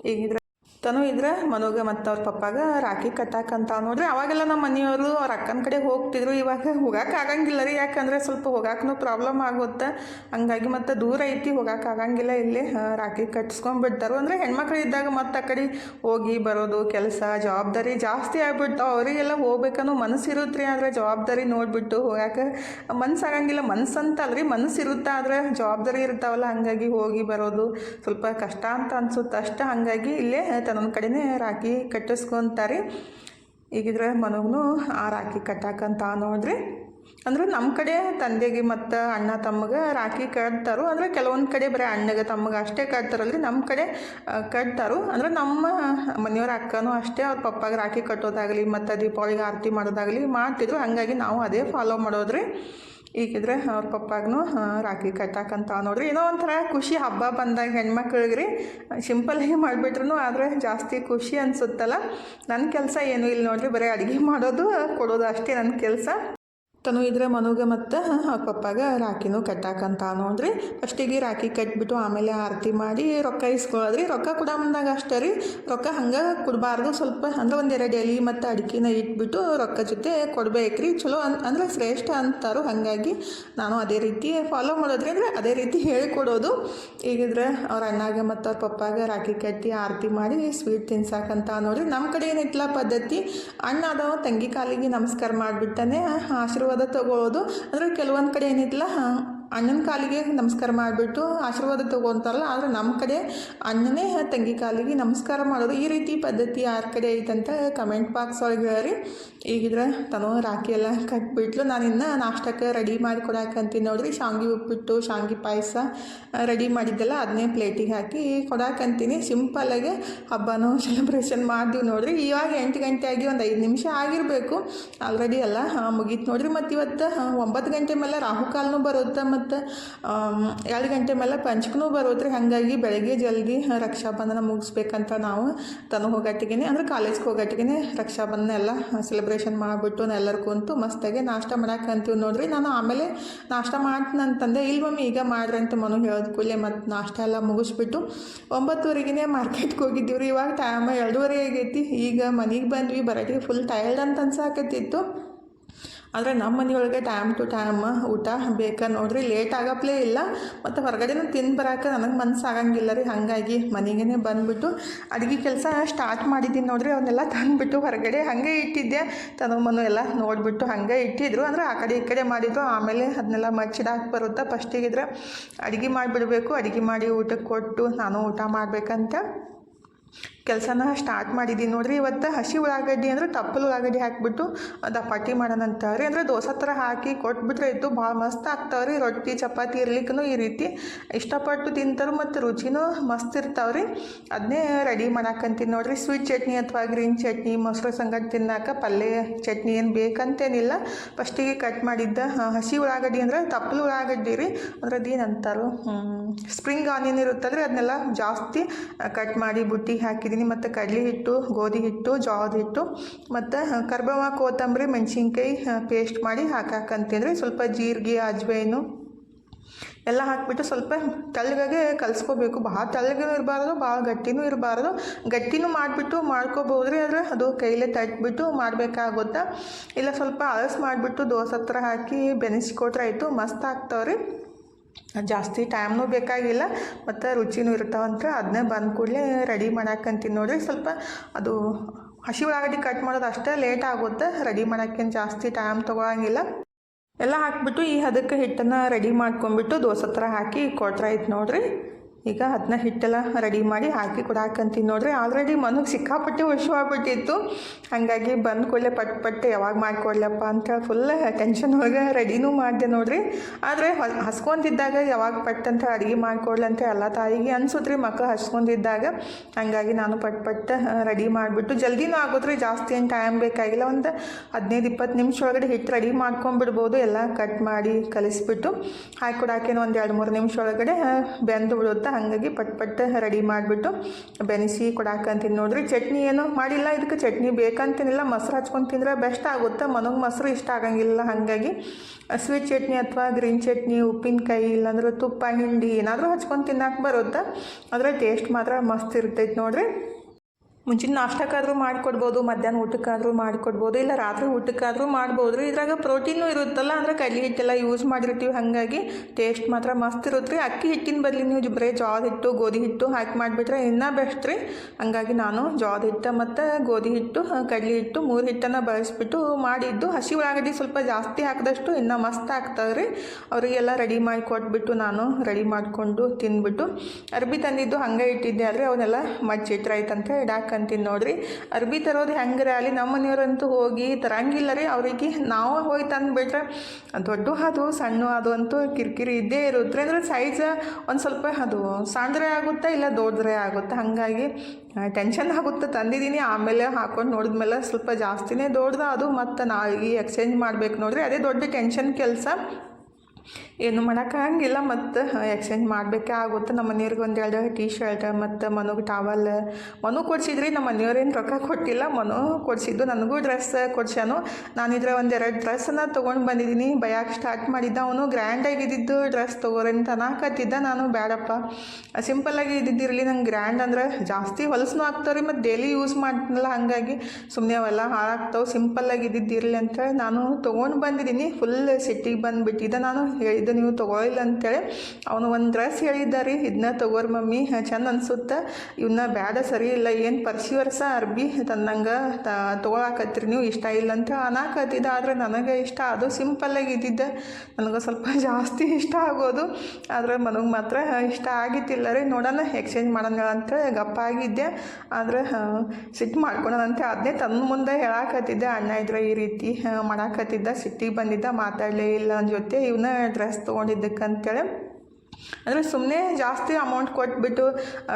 ಈಗಿದ್ರೆ ತನು ಇದ್ರೆ ಮನುಗೆ ಮತ್ತೆ ಅವ್ರ ಪಪ್ಪಾಗ ರಾಖಿ ಕಟ್ಟಾಕಂತ ನೋಡ್ರಿ. ಅವಾಗೆಲ್ಲ ನಮ್ಮ ಮನೆಯವರು ಅವ್ರ ಅಕ್ಕನ ಕಡೆ ಹೋಗ್ತಿದ್ರು. ಇವಾಗ ಹೋಗಕ್ಕೆ ಆಗಂಗಿಲ್ಲ ರೀ. ಯಾಕಂದರೆ ಸ್ವಲ್ಪ ಹೋಗಾಕನು ಪ್ರಾಬ್ಲಮ್ ಆಗುತ್ತೆ. ಹಂಗಾಗಿ ಮತ್ತು ದೂರ ಐತಿ ಹೋಗಕ್ಕೆ ಆಗಂಗಿಲ್ಲ ಇಲ್ಲಿ. ರಾಖಿ ಕಟ್ಸ್ಕೊಂಡ್ಬಿಡ್ತಾರು. ಅಂದರೆ ಹೆಣ್ಮಕ್ಳು ಇದ್ದಾಗ ಮತ್ತೆ ಆ ಕಡೆ ಹೋಗಿ ಬರೋದು, ಕೆಲಸ, ಜವಾಬ್ದಾರಿ ಜಾಸ್ತಿ ಆಗ್ಬಿಡ್ತಾವೆ. ಅವರಿಗೆಲ್ಲ ಹೋಗ್ಬೇಕನ್ನೋ ಮನಸ್ಸು ಇರುತ್ತೆ ರೀ ಆದರೆ ಜವಾಬ್ದಾರಿ ನೋಡಿಬಿಟ್ಟು ಹೋಗಕ್ಕೆ ಮನ್ಸು ಆಗಂಗಿಲ್ಲ ಮನ್ಸು ಅಂತ ಅಲ್ರಿ ಮನಸ್ಸು ಇರುತ್ತೆ ಆದರೆ ಜವಾಬ್ದಾರಿ ಇರ್ತಾವಲ್ಲ. ಹಂಗಾಗಿ ಹೋಗಿ ಬರೋದು ಸ್ವಲ್ಪ ಕಷ್ಟ ಅಂತ ಅನ್ಸುತ್ತೆ ಅಷ್ಟೇ. ಹಾಗಾಗಿ ಇಲ್ಲೇ ತನ್ನೊಂದು ಕಡೆನೇ ರಾಖಿ ಕಟ್ಟಿಸ್ಕೊತಾರೆ. ಈಗಿದ್ರೆ ಮನಗೂ ಆ ರಾಖಿ ಕಟ್ಟಾಕಂತ ನೋಡ್ರಿ. ಅಂದ್ರೆ ನಮ್ಮ ಕಡೆ ತಂದೆಗೆ ಮತ್ತು ಅಣ್ಣ ತಮ್ಮಗೆ ರಾಖಿ ಕಟ್ತಾರೋ. ಅಂದರೆ ಕೆಲವೊಂದು ಕಡೆ ಬರೀ ಅಣ್ಣಗೆ ತಮ್ಮಗೆ ಅಷ್ಟೇ ಕಟ್ತಾರಲ್ರಿ. ನಮ್ಮ ಕಡೆ ಕಟ್ತಾರೋ. ಅಂದ್ರೆ ನಮ್ಮ ಮನೆಯವ್ರ ಅಕ್ಕನೂ ಅಷ್ಟೇ ಅವ್ರ ಪಪ್ಪಾಗೆ ರಾಖಿ ಕಟ್ಟೋದಾಗಲಿ, ಮತ್ತು ದೀಪಾವಳಿಗೆ ಆರತಿ ಮಾಡೋದಾಗಲಿ ಮಾಡ್ತಿದ್ರು. ಹಾಗಾಗಿ ನಾವು ಅದೇ ಫಾಲೋ ಮಾಡೋದ್ರಿ. ಈಗಿದ್ರೆ ಅವ್ರ ಪಪ್ಪಾಗೂ ರಾಖಿ ಕಟ್ಟಾಕಂತ ನೋಡ್ರಿ. ಏನೋ ಒಂಥರ ಖುಷಿ ಹಬ್ಬ ಬಂದಾಗ ಹೆಣ್ಮಕ್ಳಿಗೆ ರೀ ಸಿಂಪಲ್ಲಾಗಿ ಮಾಡಿಬಿಟ್ರು ಆದರೆ ಜಾಸ್ತಿ ಖುಷಿ ಅನಿಸುತ್ತಲ್ಲ. ನನ್ನ ಕೆಲಸ ಏನೂ ಇಲ್ಲ ನೋಡ್ರಿ, ಬರೀ ಅಡುಗೆ ಮಾಡೋದು, ಕೊಡೋದು ಅಷ್ಟೇ ನನ್ನ ಕೆಲಸ. ತನು ಇದ್ರೆ ಮನುಗೆ ಮತ್ತು ಪಪ್ಪಾಗ ರಾಖಿನೂ ಕಟ್ಟಾಕಂತ ನೋಡ್ರಿ ಫಸ್ಟಿಗೆ ರಾಖಿ ಕಟ್ಬಿಟ್ಟು ಆಮೇಲೆ ಆರತಿ ಮಾಡಿ ರೊಕ್ಕ ಇಸ್ಕೊಳ್ಳೋದ್ರಿ ರೊಕ್ಕ ಕೊಡ ಮುಂದಾಗ ಅಷ್ಟೇ ರೀ. ರೊಕ್ಕ ಹಂಗೆ ಕೊಡಬಾರ್ದು. ಸ್ವಲ್ಪ ಅಂದ್ರೆ ಒಂದೆರಡು ಎಲೆ ಮತ್ತು ಅಡಿಕೆನ ಇಟ್ಬಿಟ್ಟು ರೊಕ್ಕ ಜೊತೆ ಕೊಡ್ಬೇಕ್ರಿ ಚಲೋ ಅನ್, ಅಂದ್ರೆ ಶ್ರೇಷ್ಠ ಅಂತಾರೋ. ಹಾಗಾಗಿ ನಾನು ಅದೇ ರೀತಿ ಫಾಲೋ ಮಾಡೋದ್ರಿ. ಅಂದರೆ ಅದೇ ರೀತಿ ಹೇಳಿಕೊಡೋದು ಈಗಿದ್ರೆ ಅವ್ರ ಅಣ್ಣಾಗ ಮತ್ತು ಅವ್ರ ಪಪ್ಪಾಗ ರಾಖಿ ಕಟ್ಟಿ ಆರತಿ ಮಾಡಿ ಸ್ವೀಟ್ ತಿನ್ಸಾಕಂತ ನೋಡ್ರಿ. ನಮ್ಮ ಕಡೆ ಏನಿತ್ತಲ್ಲ ಪದ್ಧತಿ? ಅಣ್ಣ ಅದಾವ, ತಂಗಿ ಕಾಲಿಗೆ ನಮಸ್ಕಾರ ಮಾಡಿಬಿಟ್ಟನೆ ಆಶೀರ್ವಾದ ತಗೊಳ್ಳೋದು ಅಂದರೆ ಕೆಲವೊಂದು ಕಡೆ ಏನಿತ್ತಲ್ಲ ಅಣ್ಣನ ಕಾಲಿಗೆ ನಮಸ್ಕಾರ ಮಾಡಿಬಿಟ್ಟು ಆಶೀರ್ವಾದ ತಗೋತಾರಲ್ಲ, ಆದರೆ ನಮ್ಮ ಕಡೆ ಅಣ್ಣನೇ ತಂಗಿ ಕಾಲಿಗೆ ನಮಸ್ಕಾರ ಮಾಡೋದು ಈ ರೀತಿ ಪದ್ಧತಿ ಯಾರ ಕಡೆ ಐತಂತ ಕಮೆಂಟ್ ಬಾಕ್ಸ್ ಒಳಗೆ ಹೇಳ್ರಿ ಈಗಿದ್ರೆ ತನೋ ರಾಖಿ ಎಲ್ಲ ಕಟ್ಬಿಟ್ಲು. ನಾನು ಇನ್ನು ನಾಷ್ಟಕ್ಕೆ ರೆಡಿ ಮಾಡಿ ಕೊಡಾಕಂತೀನಿ ನೋಡ್ರಿ. ಶಾಂಗಿ ಉಪ್ಪಿಟ್ಟು ಶಾಂಗಿ ಪಾಯಸ ರೆಡಿ ಮಾಡಿದ್ದೆಲ್ಲ ಅದನ್ನೇ ಪ್ಲೇಟಿಗೆ ಹಾಕಿ ಕೊಡಾಕಂತೀನಿ ಸಿಂಪಲ್ಲಾಗೆ ಹಬ್ಬನೂ ಸೆಲೆಬ್ರೇಷನ್ ಮಾಡಿದ್ವಿ ನೋಡ್ರಿ. ಇವಾಗ ಎಂಟು ಗಂಟೆ ಆಗಿ ಒಂದು ಐದು ನಿಮಿಷ ಆಗಿರಬೇಕು. ಆಲ್ರೆಡಿ ಎಲ್ಲ ಮುಗೀತು ನೋಡ್ರಿ. ಮತ್ತು ಇವತ್ತು ಒಂಬತ್ತು ಗಂಟೆ ಮೇಲೆ ರಾಹುಕಾಲನೂ ಬರುತ್ತೆ ಮತ್ತು ಮತ್ತು ಎರಡು ಗಂಟೆ ಮೇಲೆ ಪಂಚಕನೂ ಬರೋದ್ರಿ. ಹಾಗಾಗಿ ಬೆಳಗ್ಗೆ ಜಲ್ದಿ ರಕ್ಷಾಬಂಧನ ಮುಗಿಸ್ಬೇಕಂತ ನಾವು ತನು ಹೋಗಟ್ಟಿಗೆ ಅಂದ್ರೆ ಕಾಲೇಜ್ಗೆ ಹೋಗಟ್ಟಿಗೆ ರಕ್ಷಾಬಂಧನ ಎಲ್ಲ ಸೆಲೆಬ್ರೇಷನ್ ಮಾಡಿಬಿಟ್ಟು ಎಲ್ಲರೂ ಕುಂತು ಮಸ್ತಾಗಿ ನಾಷ್ಟ ಮಾಡಕ್ಕೆ ಅಂತೀವಿ ನೋಡ್ರಿ. ನಾನು ಆಮೇಲೆ ನಾಷ್ಟ ಮಾಡ್ತೀನಿ ಅಂತಂದೆ ಇಲ್ಲಿ ಮಮ್ಮಿ ಈಗ ಮಾಡ್ರಿ ಅಂತ ಮನು ಹೇಳಿದ ಕೂಡಲೇ ಮತ್ತು ನಾಷ್ಟ ಎಲ್ಲ ಮುಗಿಸ್ಬಿಟ್ಟು ಒಂಬತ್ತುವರೆಗೆ ಮಾರ್ಕೆಟ್ಗೆ ಹೋಗಿದ್ದೀವಿ ರೀ. ಇವಾಗ ಟೈಮ್ ಎರಡೂವರೆ ಆಗೈತಿ. ಈಗ ಮನೆಗೆ ಬಂದ್ವಿ, ಬರೋಟಿಗೆ ಫುಲ್ ಟಯರ್ಡ್ ಅಂತ ಅನ್ಸಾಕತ್ತಿತ್ತು. ಆದರೆ ನಮ್ಮ ಮನೆಯೊಳಗೆ ಟೈಮ್ ಟು ಟೈಮ್ ಊಟ ಬೇಕಾ ನೋಡ್ರಿ ಲೇಟ್ ಆಗಪ್ಲೇ ಇಲ್ಲ, ಮತ್ತು ಹೊರಗಡೆನೂ ತಿಂದು ಬರೋಕೆ ನನಗೆ ಮನಸ್ಸು ಆಗಂಗಿಲ್ಲ ರೀ. ಹಾಗಾಗಿ ಮನೆಗೇ ಬಂದುಬಿಟ್ಟು ಅಡುಗೆ ಕೆಲಸ ಸ್ಟಾರ್ಟ್ ಮಾಡಿದ್ದೀನಿ ನೋಡ್ರಿ ಅವನ್ನೆಲ್ಲ ತಂದುಬಿಟ್ಟು ಹೊರಗಡೆ ಹಾಗೆ ಇಟ್ಟಿದ್ದೆ. ಮನು ಎಲ್ಲ ನೋಡಿಬಿಟ್ಟು ಹಾಗೆ ಇಟ್ಟಿದ್ರು. ಅಂದರೆ ಆ ಕಡೆ ಈ ಕಡೆ ಮಾಡಿದ್ರು. ಆಮೇಲೆ ಅದನ್ನೆಲ್ಲ ಮಚ್ಚಿಡಾಕಿ ಬರುತ್ತಾ ಫಸ್ಟಿಗಿದ್ರೆ ಅಡುಗೆ ಮಾಡಿಬಿಡಬೇಕು. ಅಡುಗೆ ಮಾಡಿ ಊಟಕ್ಕೆ ಕೊಟ್ಟು ನಾನು ಊಟ ಮಾಡಬೇಕಂತ ಕೆಲಸನ ಸ್ಟಾರ್ಟ್ ಮಾಡಿದ್ದೀನಿ ನೋಡಿರಿ. ಇವತ್ತು ಹಸಿ ಉಳ್ಳಾಗಡ್ಡಿ ಅಂದ್ರೆ ತಪ್ಪಲು ಉಳ್ಳಾಗಡ್ಡಿ ಹಾಕಿಬಿಟ್ಟು ದಪಾಟಿ ಮಾಡೋಣ ರೀ ಅಂದರೆ ದೋಸೆ ಥರ ಹಾಕಿ ಕೊಟ್ಬಿಟ್ರೆ ಇತ್ತು ಭಾಳ ಮಸ್ತ್ ಆಗ್ತಾವ್ರಿ. ರೊಟ್ಟಿ, ಚಪಾತಿ ಇರ್ಲಿಕ್ಕೂ ಈ ರೀತಿ ಇಷ್ಟಪಟ್ಟು ತಿಂತಾರೆ ಮತ್ತು ರುಚಿನೂ ಮಸ್ತ್ ಇರ್ತಾವ್ರಿ. ಅದನ್ನೇ ರೆಡಿ ಮಾಡಾಕಂತೀನಿ ನೋಡಿರಿ. ಸ್ವೀಟ್ ಚಟ್ನಿ ಅಥವಾ ಗ್ರೀನ್ ಚಟ್ನಿ, ಮೊಸರು ಸಂಗಟ್ ತಿನ್ನಾಕ ಪಲ್ಯ ಚಟ್ನಿ ಏನು ಬೇಕಂತೇನಿಲ್ಲ. ಫಸ್ಟಿಗೆ ಕಟ್ ಮಾಡಿದ್ದ ಹಸಿ ಉಳ್ಳಾಗಡ್ಡಿ ಅಂದ್ರೆ ತಪ್ಪಲು ಉಳ್ಳಾಗಡ್ಡಿ ರೀ. ಅಂದ್ರೆ ಅದೇನು ಅಂತಾರೋ ಸ್ಪ್ರಿಂಗ್ ಆನಿಯನ್ ಇರುತ್ತಲ್ರಿ ಅದನ್ನೆಲ್ಲ ಜಾಸ್ತಿ ಕಟ್ ಮಾಡಿ ಬುಟ್ಟಿ ಹಾಕಿದ್ದೀನಿ. ಮತ್ತು ಕಡಲೆ ಹಿಟ್ಟು, ಗೋಧಿ ಹಿಟ್ಟು ಜೋಳದ ಹಿಟ್ಟು, ಮತ್ತು ಕರ್ಬೇವ, ಕೊತ್ತಂಬರಿ, ಮೆಣಸಿನ್ಕಾಯಿ ಪೇಸ್ಟ್ ಮಾಡಿ ಹಾಕಾಕಂತಿದ್ರೆ ಸ್ವಲ್ಪ ಜೀರಿಗೆ ಅಜ್ವೈನು ಎಲ್ಲ ಹಾಕಿಬಿಟ್ಟು ಸ್ವಲ್ಪ ತಳ್ಳಗಾಗೆ ಕಲಿಸ್ಕೋಬೇಕು. ಭಾಳ ತಳ್ಳಗೂ ಇರಬಾರ್ದು ಭಾಳ ಗಟ್ಟಿನೂ ಇರಬಾರ್ದು. ಗಟ್ಟಿನೂ ಮಾಡಿಬಿಟ್ಟು ಮಾಡ್ಕೋಬೋದ್ರಿ, ಆದರೆ ಅದು ಕೈಲೇ ತಟ್ಬಿಟ್ಟು ಮಾಡಬೇಕಾಗುತ್ತಾ? ಇಲ್ಲ ಸ್ವಲ್ಪ ಅಳಸ್ ಮಾಡಿಬಿಟ್ಟು ದೋಸೆ ಹತ್ರ ಹಾಕಿ ಬೆನೆಸಿಕೊಟ್ರೆ ಆಯಿತು, ಮಸ್ತ್ ಆಗ್ತಾವ್ರಿ. ಜಾಸ್ತಿ ಟೈಮ್ನೂ ಬೇಕಾಗಿಲ್ಲ, ಮತ್ತು ರುಚಿನೂ ಇರ್ತಾವಂತ ಅದನ್ನೇ ಬಂದ ಕೂಡಲೇ ರೆಡಿ ಮಾಡಾಕಂತೀನಿ ನೋಡಿರಿ. ಸ್ವಲ್ಪ ಅದು ಹಸಿ ಉಳ್ಳಾಗಡ್ಡಿ ಕಟ್ ಮಾಡೋದು ಅಷ್ಟೇ ಲೇಟ್ ಆಗುತ್ತೆ ರೆಡಿ ಮಾಡೋಕ್ಕೇನು ಜಾಸ್ತಿ ಟೈಮ್ ತೊಗೊಳಂಗಿಲ್ಲ. ಎಲ್ಲ ಹಾಕ್ಬಿಟ್ಟು ಈ ಹದಕ್ಕೆ ಹಿಟ್ಟನ್ನು ರೆಡಿ ಮಾಡ್ಕೊಂಬಿಟ್ಟು ದೋಸೆ ಥರ ಹಾಕಿ ಕೊಟ್ರಾಯ್ತು ನೋಡ್ರಿ. ಈಗ ಅದನ್ನ ಹಿಟ್ಟೆಲ್ಲ ರೆಡಿ ಮಾಡಿ ಹಾಕಿ ಕೊಡಾಕಂತೀನಿ ನೋಡ್ರಿ. ಆಲ್ರೆಡಿ ಮನಗೆ ಸಿಕ್ಕಾಪಟ್ಟೆ ಹುಷವಾಗ್ಬಿಟ್ಟಿತ್ತು ಹಾಗಾಗಿ ಬಂದ ಕೂಡಲೇ ಪಟ್ ಪಟ್ಟೆ ಯಾವಾಗ ಮಾಡಿಕೊಡ್ಲಪ್ಪ ಅಂತ ಫುಲ್ ಟೆನ್ಷನ್ ಒಳಗೆ ರೆಡಿನೂ ಮಾಡಿದೆ ನೋಡ್ರಿ. ಆದರೆ ಹಸ್ಕೊಂಡಿದ್ದಾಗ ಯಾವಾಗ ಪಟ್ ಅಂತ ಅಡುಗೆ ಮಾಡಿಕೊಡ್ಲಂತ ಎಲ್ಲ ತಾಯಿಗೆ ಅನ್ಸುತ್ರಿ. ಮಕ್ಕಳು ಹಸ್ಕೊಂಡಿದ್ದಾಗ ಹಂಗಾಗಿ ನಾನು ಪಟ್ ಪಟ್ಟ ರೆಡಿ ಮಾಡಿಬಿಟ್ಟು ಜಲ್ದಿನೂ ಆಗೋದ್ರಿ ಜಾಸ್ತಿ ಏನು ಟೈಮ್ ಬೇಕಾಗಿಲ್ಲ. ಒಂದು ಹದಿನೈದು ಇಪ್ಪತ್ತು ನಿಮಿಷ ಒಳಗಡೆ ಹಿಟ್ಟು ರೆಡಿ ಮಾಡ್ಕೊಂಡ್ಬಿಡ್ಬೋದು. ಎಲ್ಲ ಕಟ್ ಮಾಡಿ ಕಲಿಸ್ಬಿಟ್ಟು ಹಾಕಿ ಕೊಡಾಕೇನು ಒಂದು ಎರಡು ಮೂರು ನಿಮಿಷ ಒಳಗಡೆ ಬೆಂದು ಬಿಡುತ್ತೆ ಹಾಗಾಗಿ ಪಟ್ ಪಟ್ ರೆಡಿ ಮಾಡಿಬಿಟ್ಟು ಬೆನಿಸಿ ಕೊಡಾಕಂತೀನಿ ನೋಡ್ರಿ. ಚಟ್ನಿ ಏನೋ ಮಾಡಿಲ್ಲ. ಇದಕ್ಕೆ ಚಟ್ನಿ ಬೇಕಂತೇನಿಲ್ಲ. ಮೊಸರು ಹಚ್ಕೊಂಡು ತಿಂದರೆ ಬೆಸ್ಟ್ ಆಗುತ್ತೆ. ಮನಗೆ ಮೊಸರು ಇಷ್ಟ ಆಗಂಗಿಲ್ಲ ಹಾಗಾಗಿ. ಸ್ವೀಟ್ ಚಟ್ನಿ ಅಥವಾ ಗ್ರೀನ್ ಚಟ್ನಿ, ಉಪ್ಪಿನಕಾಯಿ, ಇಲ್ಲಾಂದ್ರೆ ತುಪ್ಪ, ಹಿಂಡಿ ಏನಾದರೂ ಹಚ್ಕೊಂಡು ತಿನ್ನಕ್ಕೆ ಬರುತ್ತೆ. ಅದರ ಟೇಸ್ಟ್ ಮಾತ್ರ ಮಸ್ತ್ ಇರ್ತೈತೆ ನೋಡ್ರಿ. ಮುಂಚಿನ ನಾಷ್ಟಕ್ಕಾದರೂ ಮಾಡಿಕೊಡ್ಬೋದು, ಮಧ್ಯಾಹ್ನ ಊಟಕ್ಕಾದರೂ ಮಾಡಿಕೊಡ್ಬೋದು, ಇಲ್ಲ ರಾತ್ರಿ ಊಟಕ್ಕಾದರೂ ಮಾಡ್ಬೋದು ರೀ ಇದ್ರಾಗ ಪ್ರೋಟೀನು ಇರುತ್ತಲ್ಲ, ಅಂದರೆ ಕಡ್ಲಿ ಹಿಟ್ಟೆಲ್ಲ ಯೂಸ್ ಮಾಡಿರ್ತೀವಿ. ಹಾಗಾಗಿ ಟೇಸ್ಟ್ ಮಾತ್ರ ಮಸ್ತ್ ಇರುತ್ತೆ ರೀ ಅಕ್ಕಿ ಹಿಟ್ಟಿನ ಬದಲಿ ನೀವು ಬರೀ ಜೋಳದ ಹಿಟ್ಟು, ಗೋಧಿ ಹಿಟ್ಟು ಹಾಕಿ ಮಾಡಿಬಿಟ್ರೆ ಇನ್ನೂ ಬೆಸ್ಟ್ ರೀ. ಹಂಗಾಗಿ ನಾನು ಜೋಳದ ಹಿಟ್ಟು ಮತ್ತು ಗೋಧಿ ಹಿಟ್ಟು ಕಡ್ಲಿ ಹಿಟ್ಟು ಮೂರು ಹಿಟ್ಟನ್ನು ಬಳಸಿಬಿಟ್ಟು ಮಾಡಿದ್ದು. ಹಸಿ ಉಳ್ಳಾಗಡ್ಡಿ ಸ್ವಲ್ಪ ಜಾಸ್ತಿ ಹಾಕಿದಷ್ಟು ಇನ್ನೂ ಮಸ್ತ್ ಆಗ್ತದೆ ರೀ ಅವರಿಗೆಲ್ಲ ರೆಡಿ ಮಾಡಿ ಕೊಟ್ಬಿಟ್ಟು ನಾನು ರೆಡಿ ಮಾಡಿಕೊಂಡು ತಿಂದ್ಬಿಟ್ಟು ಅರ್ಬಿ ತಂದಿದ್ದು ಹಂಗೆ ಇಟ್ಟಿದ್ದೆ, ಆದರೆ ಅವನ್ನೆಲ್ಲ ಮಚ್ಚಿಟ್ರಾಯ್ತಂತ ಇಡಾಕಂತೀನಿ ನೋಡ್ರಿ. ಅರ್ಬಿ ತರೋದು ಹೆಂಗ್ರೆ ಅಲ್ಲಿ? ನಮ್ಮ ಮನೆಯವರಂತೂ ಹೋಗಿ ತರಂಗಿಲ್ಲ ರೀ ಅವರಿಗೆ ನಾವು ಹೋಗಿ ತಂದುಬಿಟ್ರೆ ದೊಡ್ಡ ಅದು ಸಣ್ಣ ಅದು ಅಂತೂ ಕಿರಿಕಿರಿ ಇದ್ದೇ ಇರುತ್ತೆ. ಅಂದರೆ ಸೈಜ್ ಒಂದು ಸ್ವಲ್ಪ ಅದು ಸಣ್ಣದ್ರೆ ಆಗುತ್ತೆ ಇಲ್ಲ ದೊಡ್ಡದ್ರೆ ಆಗುತ್ತೆ? ಹಾಗಾಗಿ ಟೆನ್ಷನ್ ಆಗುತ್ತೆ. ತಂದಿದ್ದೀನಿ, ಆಮೇಲೆ ಹಾಕೊಂಡು ನೋಡಿದ್ಮೇಲೆ ಸ್ವಲ್ಪ ಜಾಸ್ತಿನೇ ದೊಡ್ಡದ ಅದು. ಮತ್ತು ನಾಳೆಗೆ ಎಕ್ಸ್ಚೇಂಜ್ ಮಾಡಬೇಕು ನೋಡ್ರಿ. ಅದೇ ದೊಡ್ಡ ಟೆನ್ಷನ್ ಕೆಲಸ. ಏನು ಹಂಗಿಲ್ಲ ಮತ್ತು ಎಕ್ಸ್ಚೇಂಜ್ ಮಾಡಬೇಕೇ ಆಗುತ್ತೆ. ನಮ್ಮ ಮನೆಯವ್ರಿಗೆ ಒಂದೆರಡು ಟೀ ಶರ್ಟ್ ಮತ್ತು, ಮನೋಗೆ ಟಾವಲ್ ಮನು ಕೊಡಿಸಿದ್ರಿ, ನಮ್ಮ ಮನೆಯವ್ರೇನು ರೊಕ್ಕ ಕೊಟ್ಟಿಲ್ಲ, ಮನು ಕೊಡಿಸಿದ್ದು ನನಗೂ ಡ್ರೆಸ್ ಕೊಡ್ಸ್ಯಾನು. ನಾನಿದ್ರೆ ಒಂದೆರಡು ಡ್ರೆಸ್ಸನ್ನು ತೊಗೊಂಡು ಬಂದಿದ್ದೀನಿ ಬಯಕ್ಕೆ ಸ್ಟಾರ್ಟ್ ಮಾಡಿದ್ದ ಅವನು. ಗ್ರ್ಯಾಂಡಾಗಿ ಇದ್ದಿದ್ದು ಡ್ರೆಸ್ ತೊಗೋರಿ ಅಂತ ಅನ್ನಕತ್ತಿದ್ದ ನಾನು ಬೇಡಪ್ಪ ಸಿಂಪಲ್ಲಾಗಿ ಇದ್ದಿದ್ದಿರಲಿ ನಂಗೆ ಗ್ರ್ಯಾಂಡ್ ಅಂದ್ರೆ ಜಾಸ್ತಿ ಹೊಲಸು ಆಗ್ತಾವ್ರಿ, ಮತ್ತು ಡೈಲಿ ಯೂಸ್ ಮಾಡ್ತೀನಲ್ಲ ಹಾಗಾಗಿ. ಸುಮ್ಮನೆ ಅವೆಲ್ಲ ಹಾಳಾಗ್ತಾವೆ ಸಿಂಪಲ್ಲಾಗಿ ಇದ್ದಿದ್ದಿರಲಿ ಅಂತ ನಾನು ತೊಗೊಂಡು ಬಂದಿದ್ದೀನಿ ಫುಲ್ ಸಿಟ್ಟಿಗೆ ಬಂದುಬಿಟ್ಟಿದ್ದ ನಾನು, ಹೇಳಿದ್ದೆ ನೀವು ತೊಗೊಳಿಲ್ಲ ಅಂತೇಳಿ ಅವನು ಒಂದು ಡ್ರೆಸ್ ಹೇಳಿದ್ದ ರೀ ಇದನ್ನ ತೊಗೋರಿ ಮಮ್ಮಿ ಚೆಂದ ಅನ್ಸುತ್ತೆ. ಇವನ್ನ ಬ್ಯಾಡ, ಸರಿ ಇಲ್ಲ, ಏನು ಪರ್ಸಿ ವರ್ಷ ಅರ್ಬಿ ತಂದಂಗೆ ತೊಗೊಳಕತ್ರಿ, ನೀವು ಇಷ್ಟ ಇಲ್ಲ ಅಂತ ಅನಾಕತ್ತಿದ್ದ. ಆದರೆ ನನಗೆ ಇಷ್ಟ, ಅದು ಸಿಂಪಲ್ಲಾಗಿ ಇದ್ದಿದ್ದೆ. ನನಗೆ ಸ್ವಲ್ಪ ಜಾಸ್ತಿ ಇಷ್ಟ ಆಗೋದು. ಆದರೆ ಮನಗೆ ಮಾತ್ರ ಇಷ್ಟ ಆಗಿತ್ತಿಲ್ಲ ರೀ. ನೋಡೋಣ ಎಕ್ಸ್ಚೇಂಜ್ ಮಾಡೋಣ ಅಂತ ಗಪ್ಪ ಆಗಿದ್ದೆ. ಆದರೆ ಸಿಟ್ಟು ಮಾಡ್ಕೊಳೋಣಂತೆ ಅದನ್ನೇ ತನ್ನ ಮುಂದೆ ಹೇಳಾಕತ್ತಿದ್ದೆ. ಅಣ್ಣ ಇದ್ರೆ ಈ ರೀತಿ ಮಾಡಾಕತ್ತಿದ್ದ, ಸಿಟ್ಟಿಗೆ ಬಂದಿದ್ದ, ಮಾತಾಡಲೇ ಇಲ್ಲ ನನ್ನ ಜೊತೆ ಇವನ್ನ ಡ್ರೆಸ್ ತೊಗೊಂಡಿದ್ದಕ್ಕಂತೇಳಿ. ಅಂದರೆ ಸುಮ್ಮನೆ ಜಾಸ್ತಿ ಅಮೌಂಟ್ ಕೊಟ್ಬಿಟ್ಟು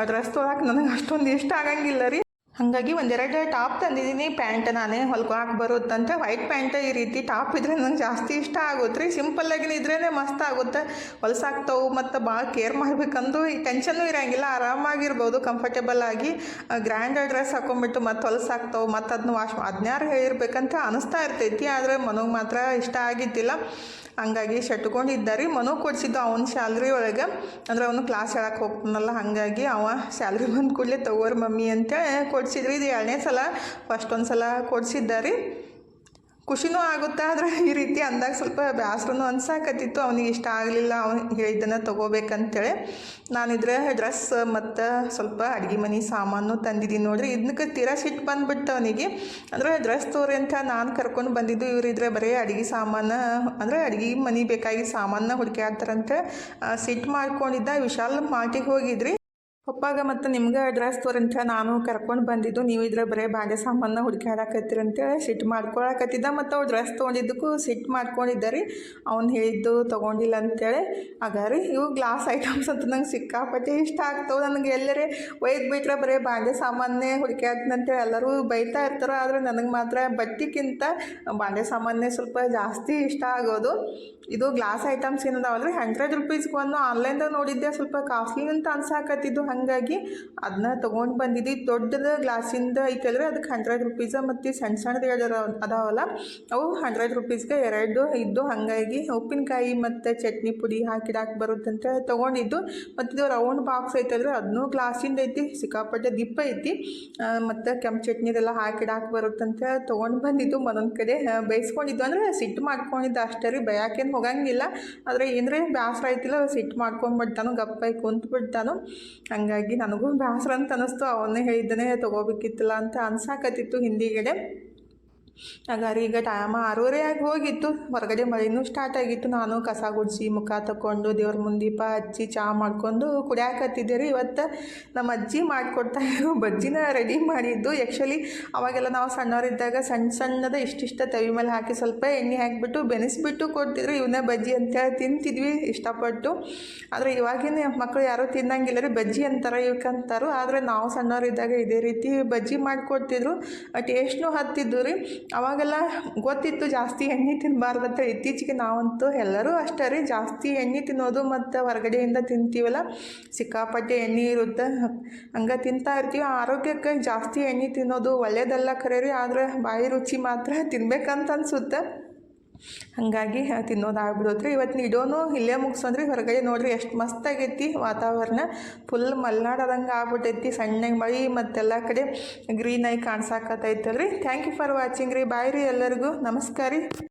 ಡ್ರೆಸ್ ತೊಗೊಳಕ್ಕೆ ನನಗೆ ಅಷ್ಟೊಂದು ಇಷ್ಟ ಆಗಂಗಿಲ್ಲ ರೀ. ಹಾಗಾಗಿ ಒಂದೆರಡು ಟಾಪ್ ತಂದಿದ್ದೀನಿ. ಪ್ಯಾಂಟ್ ನಾನೇ ಹೊಲ್ಕೊಳಕ್ಕೆ ಬರುತ್ತಂತ. ವೈಟ್ ಪ್ಯಾಂಟ್ ಈ ರೀತಿ ಟಾಪ್ ಇದ್ರೆ ನಂಗೆ ಜಾಸ್ತಿ ಇಷ್ಟ ಆಗುತ್ತೆ. ರೀ ಸಿಂಪಲ್ಲಾಗಿ ಇದ್ರೇ ಮಸ್ತ್ ಆಗುತ್ತೆ. ಹೊಲ್ಸಾಕ್ತವು ಮತ್ತು ಭಾಳ ಕೇರ್ ಮಾಡಬೇಕಂದು ಈ ಟೆನ್ಷನ್ನು ಇರೋಂಗಿಲ್ಲ. ಆರಾಮಾಗಿರ್ಬೋದು, ಕಂಫರ್ಟೇಬಲ್ ಆಗಿ. ಗ್ರ್ಯಾಂಡ್ ಡ್ರೆಸ್ ಹಾಕೊಂಡ್ಬಿಟ್ಟು ಮತ್ತೆ ಹೊಲ್ಸಾಕ್ತವು ಮತ್ತು ಅದನ್ನ ವಾಶ್ ಹದಿನಾರು ಹೇಳಿರ್ಬೇಕಂತ ಅನಿಸ್ತಾ ಇರ್ತೈತಿ. ಆದರೆ ಮನೋಗೆ ಮಾತ್ರ ಇಷ್ಟ ಆಗಿದ್ದಿಲ್ಲ. ಹಂಗಾಗಿ ಶಟ್ಕೊಂಡಿದ್ದಾರೆ. ಮನು ಕೊಡ್ಸಿದ್ದು ಅವನ ಸ್ಯಾಲ್ರಿ ಒಳಗೆ. ಅಂದ್ರೆ ಅವನು ಕ್ಲಾಸ್ ಹೇಳಕ್ಕೆ ಹೋಗ್ತಾನಲ್ಲ. ಹಾಗಾಗಿ ಅವ ಸ್ಯಾಲ್ರಿ ಬಂದ ಕೂಡಲೇ ತಗೋರಿ ಮಮ್ಮಿ ಅಂತೇಳಿ ಕೊಡ್ಸಿದ್ರಿ ಇದು ಎರಡನೇ ಸಲ ಫಸ್ಟ್ ಒಂದು ಸಲ ಕೊಡ್ಸಿದ್ದಾರೆ ಖುಷಿನೂ ಆಗುತ್ತೆ, ಆದರೆ ಈ ರೀತಿ ಅಂದಾಗ ಸ್ವಲ್ಪ ಬೇಸರನೂ ಅನ್ಸಾಕತ್ತಿತ್ತು. ಅವನಿಗೆ ಇಷ್ಟ ಆಗಲಿಲ್ಲ, ಅವನು ಹೇಳಿದ್ದನ್ನು ತೊಗೋಬೇಕಂತೇಳಿ. ನಾನಿದ್ರೆ ಡ್ರೆಸ್ ಮತ್ತು ಸ್ವಲ್ಪ ಅಡುಗೆ ಮನೆ ಸಾಮಾನು ತಂದಿದ್ದೀನಿ ನೋಡಿರಿ. ಇದಕ್ಕೆ ತೀರಾ ಸಿಟ್ಟು ಬಂದ್ಬಿಟ್ಟು ಅವನಿಗೆ. ಅಂದರೆ ಡ್ರೆಸ್ ತೋರಿ ಅಂತ ನಾನು ಕರ್ಕೊಂಡು ಬಂದಿದ್ದು ಇವರಿದ್ರೆ ಬರೀ ಅಡುಗೆ ಸಾಮಾನು, ಅಂದರೆ ಅಡುಗೆ ಮನೆ ಬೇಕಾಗಿ ಸಾಮಾನ ಆಗ್ತಾರಂತೆ ಸಿಟ್ಟು ಮಾಡ್ಕೊಂಡಿದ್ದ, ವಿಶಾಲ್ ಮಾರ್ಟಿಗೆ ಹೋಗಿದ್ರಿ. ಪಪ್ಪಾಗ ಮತ್ತು ನಿಮ್ಗೆ ಅಡ್ರೆಸ್ ತೋರಂತ ನಾನು ಕರ್ಕೊಂಡು ಬಂದಿದ್ದು, ನೀವು ಇದ್ರ ಬರೀ ಬಾಂಡೆ ಸಾಮಾನ ಅಂತೇಳಿ ಸಿಟ್ಟು ಮಾಡ್ಕೊಳಕತ್ತಿದ್ದ ಮತ್ತು ಅವ್ರು ಡ್ರೆಸ್ ತೊಗೊಂಡಿದ್ದಕ್ಕೂ ಸಿಟ್ಟು ಮಾಡ್ಕೊಂಡಿದ್ದಾರೆ ಅವ್ನು ಹೇಳಿದ್ದು ತೊಗೊಂಡಿಲ್ಲ ಅಂತೇಳಿ ಆಗ ರೀ, ಇವು ಗ್ಲಾಸ್ ಐಟಮ್ಸ್ ಅಂತ ನಂಗೆ ಸಿಕ್ಕಾಪಟ್ಟೆ ಇಷ್ಟ ಆಗ್ತವೆ ನನಗೆ. ಎಲ್ಲರೇ ಒಯ್ದು ಬಿಟ್ರೆ ಬರೀ ಬಾಂಡೆ ಸಾಮಾನೇ ಹುಡುಕ್ಯಾಡ್ತಂತೇಳಿ ಎಲ್ಲರೂ ಬೈತಾ ಇರ್ತಾರೆ, ಆದರೆ ನನಗೆ ಮಾತ್ರ ಬಟ್ಟೆಗಿಂತ ಬಾಂಡೆ ಸಾಮಾನೇ ಸ್ವಲ್ಪ ಜಾಸ್ತಿ ಇಷ್ಟ ಆಗೋದು. ಇದು ಗ್ಲಾಸ್ ಐಟಮ್ಸ್ ಏನದಾವಲ್ಲ ರೀ ಹಂಡ್ರೆಡ್ ರುಪೀಸ್ಗೆ ಒಂದು ಆನ್ಲೈನ್ದಾಗ ನೋಡಿದ್ದೆ, ಸ್ವಲ್ಪ ಕಾಸ್ಟ್ಲಿ ಅಂತ ಅನ್ಸಾಕತ್ತಿದ್ದು. ಹಾಗಾಗಿ ಅದನ್ನ ತೊಗೊಂಡು ಬಂದಿದ್ದು. ದೊಡ್ಡದ ಗ್ಲಾಸಿಂದ ಐತಲ್ರಿ ಅದಕ್ಕೆ ಹಂಡ್ರೆಡ್ ರುಪೀಸ ಮತ್ತು ಸಣ್ಣ ಸಣ್ಣದು ಎರಡು ಅದಾವಲ್ಲ? ಅವು ಹಂಡ್ರೆಡ್ ರುಪೀಸ್ಗೆ ಎರಡು ಇದ್ದು ಹಾಗಾಗಿ ಉಪ್ಪಿನಕಾಯಿ ಮತ್ತು ಚಟ್ನಿ ಪುಡಿ ಹಾಕಿಡಾಕೆ ಬರುತ್ತಂತ ತೊಗೊಂಡಿದ್ದು. ಮತ್ತು ಇದು ರೌಂಡ್ ಬಾಕ್ಸ್ ಐತಲ್ರಿ ಅದನ್ನೂ ಗ್ಲಾಸಿಂದ ಐತಿ, ಸಿಕ್ಕಾಪಟ್ಟೆ ದಿಪ್ಪ ಐತಿ. ಮತ್ತು ಕೆಂಪು ಚಟ್ನಿದೆಲ್ಲ ಹಾಕಿಡಾಕೆ ಬರುತ್ತಂತ ತೊಗೊಂಡು ಬಂದಿದ್ದು. ಮನೊಂದು ಕಡೆ ಬೇಯಿಸ್ಕೊಂಡಿದ್ದು. ಅಂದರೆ ಸಿಟ್ಟು ಮಾಡ್ಕೊಂಡಿದ್ದು ಅಷ್ಟೇ ರೀ, ಬಯಾಕೇನು ಹೋಗಂಗಿಲ್ಲ. ಆದರೆ ಏನರೇ ಬೇಸರ ಐತಿಲ್ಲ ಸಿಟ್ಟು ಮಾಡ್ಕೊಂಡ್ಬಿಡ್ತಾನು ಗಪ್ಪಾಗಿ ಕುಂತು ಬಿಡ್ತಾನು ಹಂಗಾಗಿ ನನಗೂ ಬೇಸರ ಅಂತ ಅನ್ನಿಸ್ತು. ಅವನ್ನೇ ಹೇಳಿದ್ದನೇ ತೊಗೋಬೇಕಿತ್ತಲ್ಲ ಅಂತ ಅನ್ಸಾಕತ್ತಿತ್ತು ಹಿಂದಿಗಡೆ. ಹಾಗಾದ್ರೆ ಈಗ ಟೈಮ್ ಆರೂವರೆ ಆಗಿ ಹೋಗಿತ್ತು. ಹೊರಗಡೆ ಮಳೆನೂ ಸ್ಟಾರ್ಟ್ ಆಗಿತ್ತು. ನಾನು ಕಸ ಗುಡಿಸಿ, ಮುಖ ತಗೊಂಡು ದೇವ್ರ ಮುಂದೀಪ ಹಚ್ಚಿ ಚಹಾ ಮಾಡ್ಕೊಂಡು ಕುಡಿಯಾಕತ್ತಿದ್ದೆ ರೀ. ಇವತ್ತು ನಮ್ಮ ಅಜ್ಜಿ ಮಾಡಿಕೊಡ್ತಾ ಇರೋ ಬಜ್ಜಿನ ರೆಡಿ ಮಾಡಿದ್ದು. ಆ್ಯಕ್ಚುಲಿ ಅವಾಗೆಲ್ಲ ನಾವು ಸಣ್ಣವರಿದ್ದಾಗ ಸಣ್ಣ ಸಣ್ಣದ ಇಷ್ಟಿಷ್ಟ ತವಿ ಮೇಲೆ ಹಾಕಿ ಸ್ವಲ್ಪ ಎಣ್ಣೆ ಹಾಕಿಬಿಟ್ಟು, ಬೆನೆಸ್ಬಿಟ್ಟು ಕೊಡ್ತಿದ್ರು. ಇವನ್ನೇ ಬಜ್ಜಿ ಅಂತೇಳಿ ತಿಂತಿದ್ವಿ, ಇಷ್ಟಪಟ್ಟು. ಆದರೆ ಇವಾಗಿನ ಮಕ್ಕಳು ಯಾರೂ ತಿನ್ನಂಗಿಲ್ಲ ರೀ. ಬಜ್ಜಿ ಅಂತಾರೆ ಇವಕ್ಕಂತಾರು ಆದರೆ ನಾವು ಸಣ್ಣವರಿದ್ದಾಗ ಇದೇ ರೀತಿ ಬಜ್ಜಿ ಮಾಡಿಕೊಡ್ತಿದ್ರು. ಟೇಸ್ಟ್ನೂ ಹತ್ತಿದ್ದು ರೀ. ಅವಾಗೆಲ್ಲ ಗೊತ್ತಿತ್ತು ಜಾಸ್ತಿ ಎಣ್ಣೆ ತಿನ್ನಬಾರ್ದಂತ ಇತ್ತೀಚೆಗೆ ನಾವಂತೂ ಎಲ್ಲರೂ ಅಷ್ಟೇ ರೀ ಜಾಸ್ತಿ ಎಣ್ಣೆ ತಿನ್ನೋದು ಮತ್ತು ಹೊರಗಡೆಯಿಂದ ತಿಂತೀವಲ್ಲ ಸಿಕ್ಕಾಪಟ್ಟೆ ಎಣ್ಣೆ ಇರುತ್ತೆ. ಹಂಗೆ ತಿಂತಾ ಇರ್ತೀವಿ. ಆರೋಗ್ಯಕ್ಕೆ ಜಾಸ್ತಿ ಎಣ್ಣೆ ತಿನ್ನೋದು ಒಳ್ಳೆಯದಲ್ಲ ಖರೆ ರೀ. ಆದರೆ ಬಾಯಿ ರುಚಿ ಮಾತ್ರ ತಿನ್ಬೇಕಂತ ಅನ್ಸುತ್ತೆ. ಹಾಗಾಗಿ ತಿನ್ನೋದು ಆಗ್ಬಿಡುತ್ತೆ. ಇವತ್ತು ಇಡೋನು ಇಲ್ಲೇ ಮುಗಿಸೋದ್ರಿ ಹೊರಗಡೆ ನೋಡ್ರಿ ಎಷ್ಟು ಮಸ್ತಾಗೈತಿ ವಾತಾವರಣ. ಫುಲ್ ಮಲ್ನಾಡದಂಗೆ ಆಗ್ಬಿಟ್ಟೈತಿ, ಸಣ್ಣಗೆ ಮಳೆ ಮತ್ತೆಲ್ಲ ಕಡೆ ಗ್ರೀನಾಗಿ ಕಾಣ್ಸಾಕತ್ತೈತಲ್ರಿ. ಥ್ಯಾಂಕ್ ಯು ಫಾರ್ ವಾಚಿಂಗ್ ರೀ. ಬಾಯ್ ರೀ ಎಲ್ಲರಿಗೂ. ನಮಸ್ಕಾರ ರೀ.